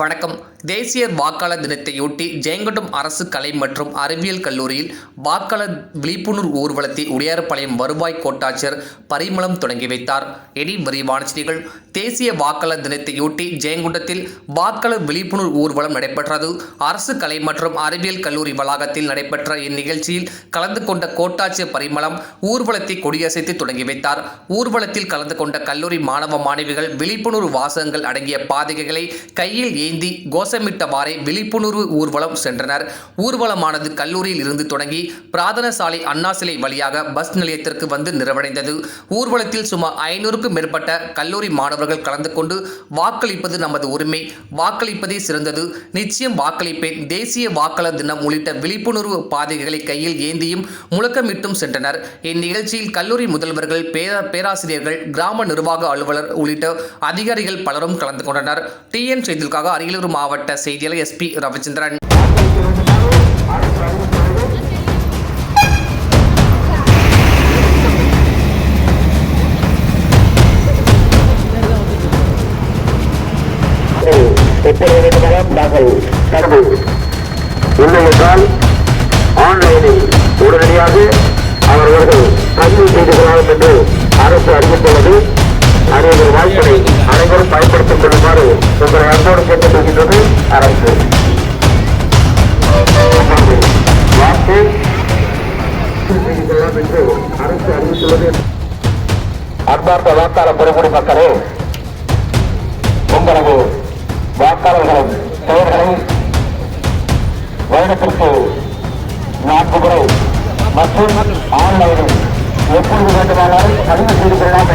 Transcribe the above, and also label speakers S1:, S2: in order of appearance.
S1: வணக்கம். தேசிய வாக்காளர் தினத்தையொட்டி ஜெயங்கொண்டம் அரசு கலை மற்றும் அறிவியல் கல்லூரியில் வாக்காளர் விழிப்புணர்வு ஊர்வலத்தை உடையார்பாளையம் வருவாய் கோட்டாட்சியர் பரிமளம் தொடங்கி வைத்தார். இனி விரிவான செய்திகள். தேசிய வாக்காளர் தினத்தையொட்டி ஜெயங்கொண்டத்தில் வாக்காளர் விழிப்புணர்வு ஊர்வலம் நடைபெற்றது. அரசு கலை மற்றும் அறிவியல் கல்லூரி வளாகத்தில் நடைபெற்ற இந்நிகழ்ச்சியில் கலந்து கொண்ட கோட்டாட்சியர் பரிமளம் ஊர்வலத்தை கொடியசைத்து தொடங்கி வைத்தார். ஊர்வலத்தில் கலந்து கொண்ட கல்லூரி மாணவ மாணவிகள் விழிப்புணர்வு வாசகங்கள் அடங்கிய பாதகைகளை கையில் ஏந்தி கோஷமிட்டவாறே விழிப்புணர்வு ஊர்வலம் சென்றனர். ஊர்வலமானது கல்லூரியில் இருந்து தொடங்கி பிரார்த்தன சாலை அண்ணா சிலை வழியாக பஸ் நிலையத்திற்கு வந்து நிறைவடைந்தது. ஊர்வலத்தில் சுமார் ஐநூறுக்கும் மேற்பட்ட கல்லூரி மாணவர்கள் கலந்து கொண்டு வாக்களிப்பது நமது உரிமை. வாக்களிப்பதே சிறந்தது. நிச்சயம் வாக்களிப்பேன். தேசிய வாக்காளர் தினம் உள்ளிட்ட விழிப்புணர்வு பாதைகளை கையில் ஏந்தியும் முழக்கமிட்டும் சென்றனர். இந்நிகழ்ச்சியில் கல்லூரி முதல்வர்கள் பேராசிரியர்கள் கிராம நிர்வாக அலுவலர் உள்ளிட்ட அதிகாரிகள் பலரும் கலந்து கொண்டனர். டிஎன் செய்திகளுக்காக தொடர்பாக அரியலூர் மாவட்ட செய்தியாளர் எஸ்பி ரவிச்சந்திரன்.
S2: எப்படி ஆன்லைனில் உடனடியாக அவர்கள் பதிவு செய்து கொள்ளலாம் என்று அரசு அறிவித்துள்ளது. கொள்ளுமாறு உங்களை அன்போடு கேட்டுக் கொள்கின்றது அரசு. உங்களது வாக்கு கொள்ளலாம் என்று அரசு அறிவித்துள்ளது. அன்பார்ந்த வாக்காளர் பெருங்குடி மக்களே உங்களது வாக்காளர்களின் பெயர்களை வருடத்திற்கு நான்கு முறை மற்றும் ஆன்லைனில் எப்பொழுது வேண்டுமானாலும் பதிவு செய்து கொள்ளலாம்